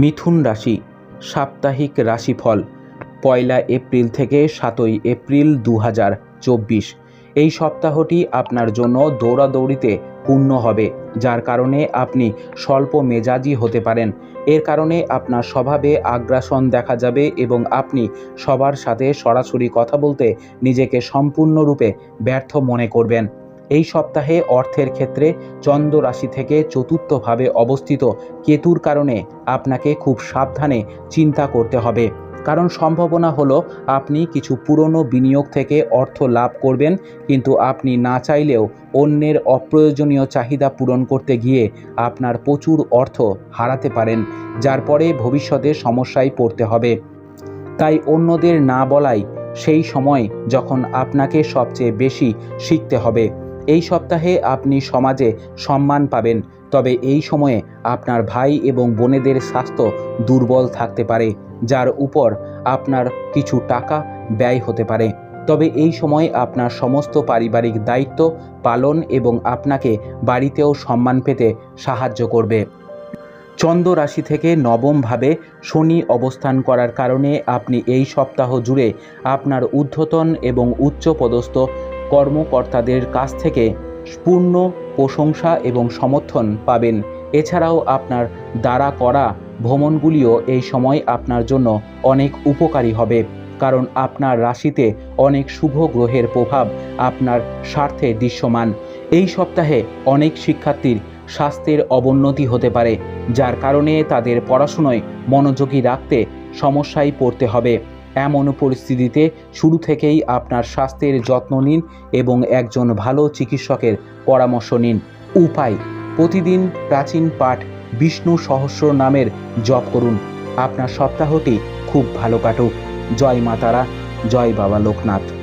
মিথুন রাশি, সাপ্তাহিক রাশিফল, পয়লা এপ্রিল থেকে সাতই এপ্রিল দু চব্বিশ। এই সপ্তাহটি আপনার জন্য দৌড়াদৌড়িতে পূর্ণ হবে, যার কারণে আপনি স্বল্প মেজাজি হতে পারেন। এর কারণে আপনার স্বভাবে আগ্রাসন দেখা যাবে এবং আপনি সবার সাথে সরাসরি কথা বলতে নিজেকে সম্পূর্ণরূপে ব্যর্থ মনে করবেন। এই সপ্তাহে অর্থের ক্ষেত্রে চন্দ্র রাশি থেকে চতুর্থভাবে অবস্থিত। কেতুর কারণে আপনাকে খুব সাবধানে চিন্তা করতে হবে। কারণ সম্ভাবনা হলো আপনি কিছু পুরনো বিনিয়োগ থেকে অর্থ লাভ করবেন, কিন্তু আপনি না চাইলেও অন্যের অপ্রয়োজনীয় চাহিদা পূরণ করতে গিয়ে আপনার প্রচুর অর্থ হারাতে পারেন, যার পরে ভবিষ্যতে সমস্যায় পড়তে হবে। তাই অন্যদের না বলাই সেই সময় যখন আপনাকে সবচেয়ে বেশি শিখতে হবে। এই সপ্তাহে আপনি সমাজে সম্মান পাবেন। তবে এই সময়ে আপনার ভাই এবং বোনেদের স্বাস্থ্য দুর্বল থাকতে পারে, যার উপর আপনার কিছু টাকা ব্যয় হতে পারে। তবে এই সময় আপনার সমস্ত পারিবারিক দায়িত্ব পালন এবং আপনাকে বাড়িতেও সম্মান পেতে সাহায্য করবে। চন্দ্র রাশি থেকে নবমভাবে শনি অবস্থান করার কারণে আপনি এই সপ্তাহ জুড়ে আপনার ঊর্ধ্বতন এবং উচ্চপদস্থ কর্মকর্তাদের কাছ থেকে পূর্ণ প্রশংসা এবং সমর্থন পাবেন। এছাড়াও আপনার দ্বারা করা ভ্রমণগুলিও এই সময় আপনার জন্য অনেক উপকারী হবে, কারণ আপনার রাশিতে অনেক শুভ গ্রহের প্রভাব আপনার স্বার্থে দৃশ্যমান। এই সপ্তাহে অনেক শিক্ষার্থীর স্বাস্থ্যের অবনতি হতে পারে, যার কারণে তাদের পড়াশুনোয় মনোযোগী রাখতে সমস্যায় পড়তে হবে। এমন পরিস্থিতিতে শুরু থেকেই আপনার স্বাস্থ্যের যত্ন নিন এবং একজন ভালো চিকিৎসকের পরামর্শ নিন। উপায়, প্রতিদিন প্রাচীন পাঠ বিষ্ণু সহস্র নামের জপ করুন। আপনার সপ্তাহটি খুব ভালো কাটুক। জয় মাতারা জয় বাবা লোকনাথ।